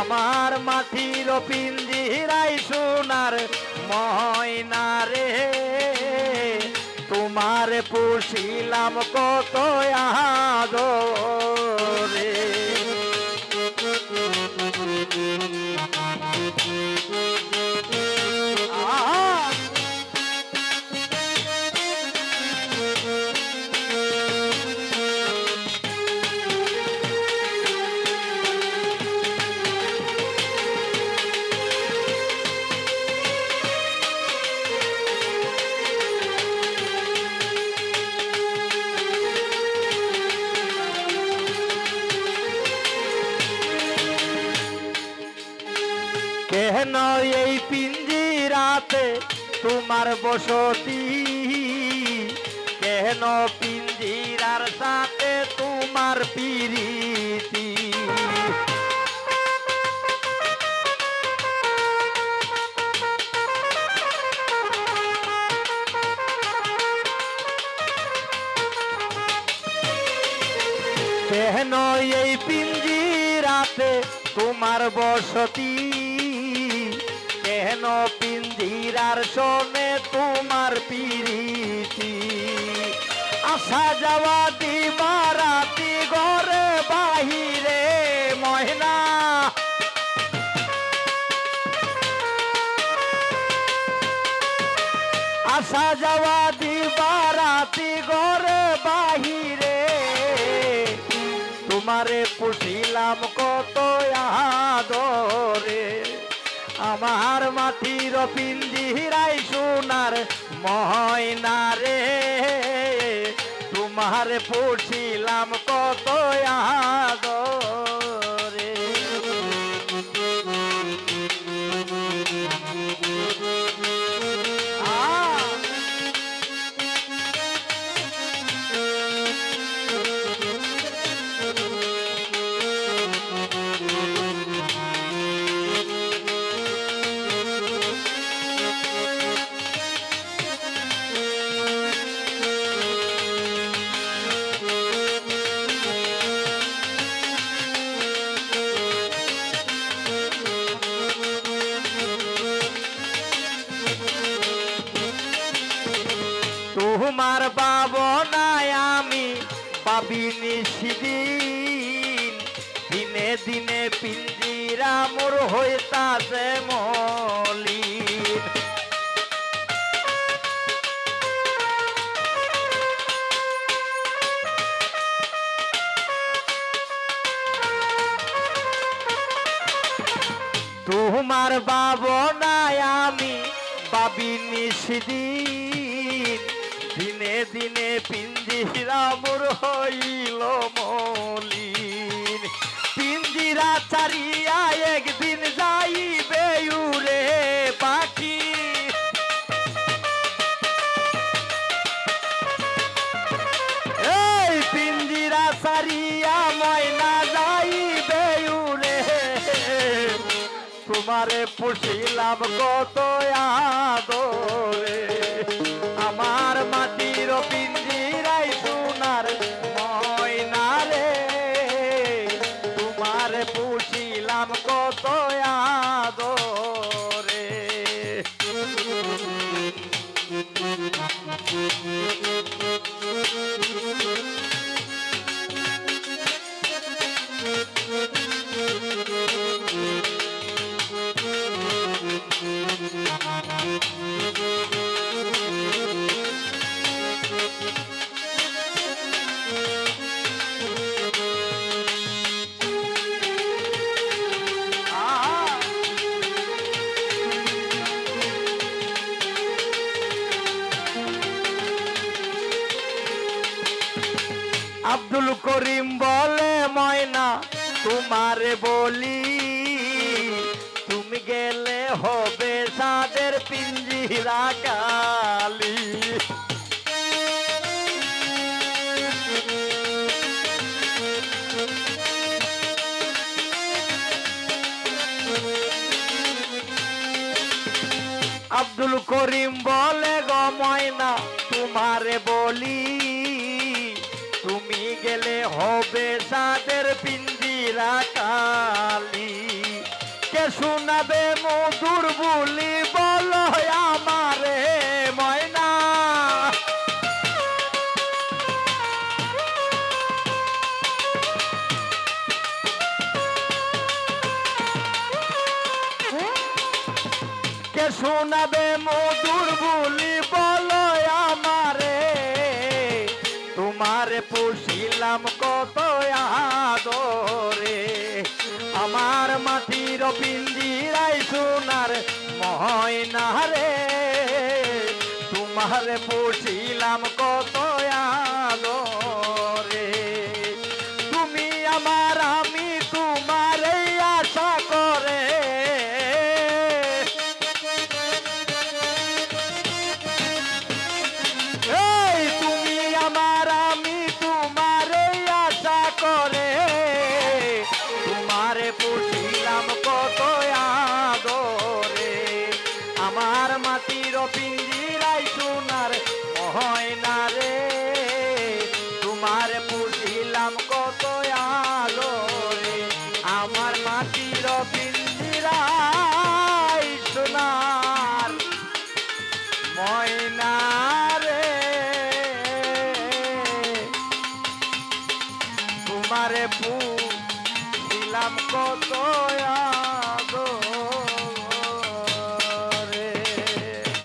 আমার মাথির পিঞ্জিরাই সোনার ময়না রে। তোমার পুষিলাম কত আদরে। কেন এই পিঞ্জিরাতে তোমার বসতি। কেন পিঞ্জিরার সাথে তোমার পিরিতি। কেন এই পিঞ্জিরাতে তোমার বসতি। কেন পিঞ্জিরার শোনে তোমার পিরিতি? আসা যাওয়া দিবারাতি ঘরে বাহিরে ময়না। আসা যাওয়া দিবারাতি ঘরে বাহিরে। তোমারে পুষিলাম কত আদরে। আমার মাটির পিঞ্জিরাই সোনার ময়না রে। তোমার পুষিলাম কত আদরে তোমার পাবনায় আমি পাবিনি সেদিন। দিনে দিনে পিঞ্জিরা মোর হইতাছে মলিন। তোমার বাবনায় আমি পাবিনি সেদিন। দিনে পিঞ্জিরা মোর হইল মলিন। পিঞ্জিরা চারিয়া একদিন যাইবে উড়ে পাখি। এই পিঞ্জিরা সারিয়া ময়না যাইবে উড়ে। তোমারে পুষিলাম কত আদরে। আমার মাটির পিঞ্জিরাই আব্দুল করিম বলে ময়না, তোমারে বলি, তুমি গেলে হবে সাদের পিঞ্জিরা কালি আব্দুল করিম বলে, গো ময়না, তোমারে বলি গেলে হবে সাদের পিঞ্জিরা কালি। কে শোনাবে মধুর বলি, বল আমারে ময়না। কে শোনাবে মধুর বলি, বলো পুষিলাম কত আদরে। আমার মাটির পিন্দিরাই সোনার ময়না রে। তোমার পুষিলাম ময়না রে। তোমার পুষিলাম কত আদরে আমার মাটির পিঞ্জিরাই সোনার ময়না রে। তোমারে পু কত